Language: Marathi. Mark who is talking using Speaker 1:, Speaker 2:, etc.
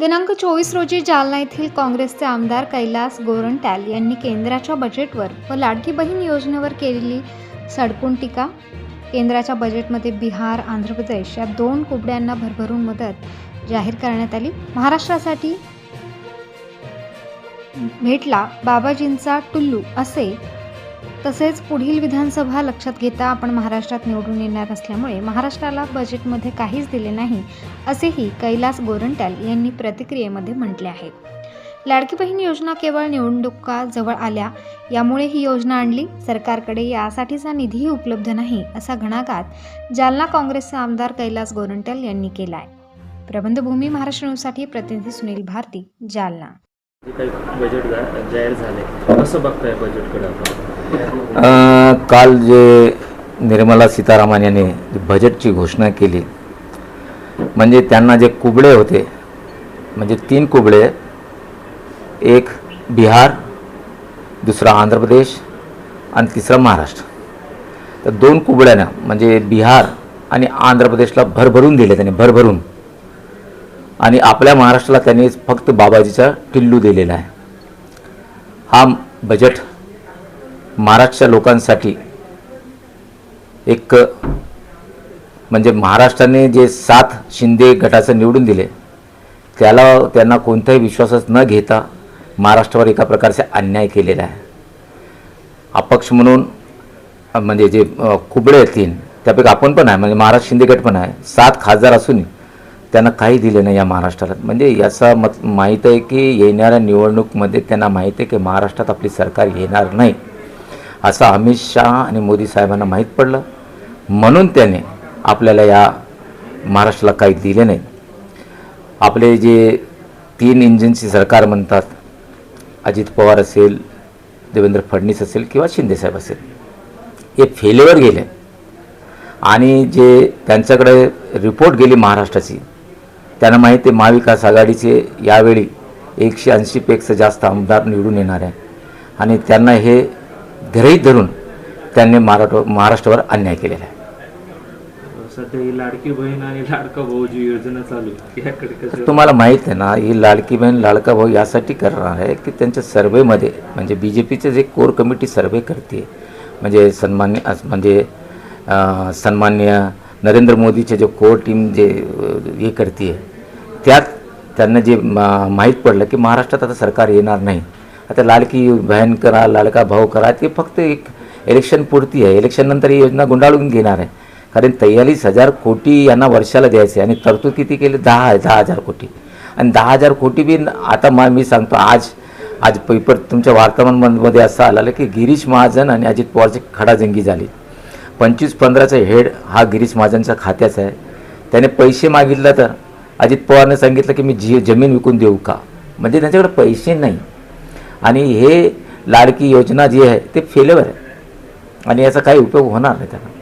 Speaker 1: दिनांक चोवीस रोजी जालना येथील काँग्रेसचे आमदार कैलास गोरंट्याल यांनी केंद्राच्या बजेटवर व लाडकी बहीण योजनेवर केलेली सडकून टीका. केंद्राच्या बजेटमध्ये बिहार आंध्र प्रदेश या दोन कुबड्यांना भरभरून मदत जाहीर करण्यात आली. महाराष्ट्रासाठी भेटला बाबाजींचा टुल्लू असे तसेच पुढील विधानसभा लक्षात घेता आपण महाराष्ट्रात निवडून येणार असल्यामुळे महाराष्ट्राला बजेटमध्ये काहीच दिले नाही असेही कैलास गोरंट्याल यांनी प्रतिक्रियेमध्ये म्हटले आहे. लाडकी बहीण योजना केवळ निवडणुका जवळ आल्या यामुळे ही योजना आणली. सरकारकडे यासाठीचा निधीही उपलब्ध नाही असा घणाघात जालना काँग्रेसचे आमदार कैलास गोरंट्याल यांनी केला आहे प्रबंधभूमी महाराष्ट्र न्यूजसाठी प्रतिनिधी सुनील भारती जालना.
Speaker 2: काही बजेट जाहीर झाले कसं बघताय बजेटकडे आपण?
Speaker 3: काल जे निर्मला सीतारामन यांनी बजेटची घोषणा केली म्हणजे त्यांना जे कुबळे होते म्हणजे तीन कुबळे एक बिहार दुसरा आंध्र प्रदेश आणि तिसरा महाराष्ट्र. तर दोन कुबड्यानं म्हणजे बिहार आणि आंध्र प्रदेशला भरभरून दिले त्यांनी भरभरून आणि आपल्या महाराष्ट्राला त्यांनी फक्त बाबाजीचा टिल्लू दिलेला आहे. हा बजेट महाराष्ट्रच्या लोकांसाठी एक म्हणजे महाराष्ट्राने जे सात शिंदे गटाचं निवडून दिले त्याला त्यांना कोणताही विश्वासच न घेता महाराष्ट्रावर एका प्रकारचे अन्याय केलेला आहे. अपक्ष म्हणून म्हणजे जे कुबडे आहेत तीन त्यापैकी आपण पण आहे म्हणजे महाराष्ट्र शिंदे गट पण आहे. सात खासदार असून त्यांना काही दिले नाही या महाराष्ट्राला. म्हणजे याचा मत माहीत आहे की येणाऱ्या निवडणूकमध्ये त्यांना माहीत आहे की महाराष्ट्रात आपली सरकार येणार नाही. असं अमित शहा आणि मोदी साहेबांना माहीत पडलं. म्हणून त्याने आपल्याला या महाराष्ट्राला काही दिले नाही. आपले जे तीन इंजिनची सरकार म्हणतात अजित पवार असेल देवेंद्र फडणवीस असेल किंवा शिंदेसाहेब असेल हे फेलेवर गेले. आणि जे त्यांच्याकडे रिपोर्ट गेली महाराष्ट्राची त्यांना माहिती आहे महाविकास आघाडीचे यावेळी एकशे ऐंशीपेक्षा जास्त आमदार निवडून येणार आहे. आणि त्यांना हे गृहीत धरून त्यांनी महाराष्ट्र महाराष्ट्रावर अन्याय केलेला आहे.
Speaker 2: सध्या ही लाडकी बहीण आणि लाडका भाऊ जी योजना चालू आहे याकडे कसं
Speaker 3: तुम्हाला माहीत आहे ना ही लाडकी बहीण लाडका भाऊ यासाठी करणार आहे की त्यांच्या सर्वेमध्ये म्हणजे बी जे पीचे जे कोर कमिटी सर्वे करते म्हणजे सन्मान्य म्हणजे सन्मान्य नरेंद्र मोदीचे जे कोर टीम जे हे करते त्यात त्यांना जे माहीत पडलं की महाराष्ट्रात आता सरकार येणार नाही. आता लाडकी बहन करा लाडका भाऊ करा ते फक्त एक इलेक्शन पुरती आहे. इलेक्शननंतर ही योजना गुंडाळून घेणार आहे. कारण तेयाळीस हजार कोटी यांना वर्षाला द्यायचे आणि तरतूद किती केली? दहा आहे दहा हजार कोटी. आणि दहा हजार कोटी बी आता मा मी सांगतो आज आज पेपर तुमच्या वार्तामानमध्ये असं आलं की गिरीश महाजन आणि अजित पवारची खडाजंगी झाली. पंचवीस पंधराचा हेड हा गिरीश महाजनच्या खात्याचा आहे. त्याने पैसे मागितलं तर अजित पवारने सांगितलं की मी जी जमीन विकून देऊ का? म्हणजे त्यांच्याकडे पैसे नाही. आणि हे लाडकी योजना जी आहे ते फेलेवर आहे. आणि याचा काही उपयोग होणार नाही त्यांना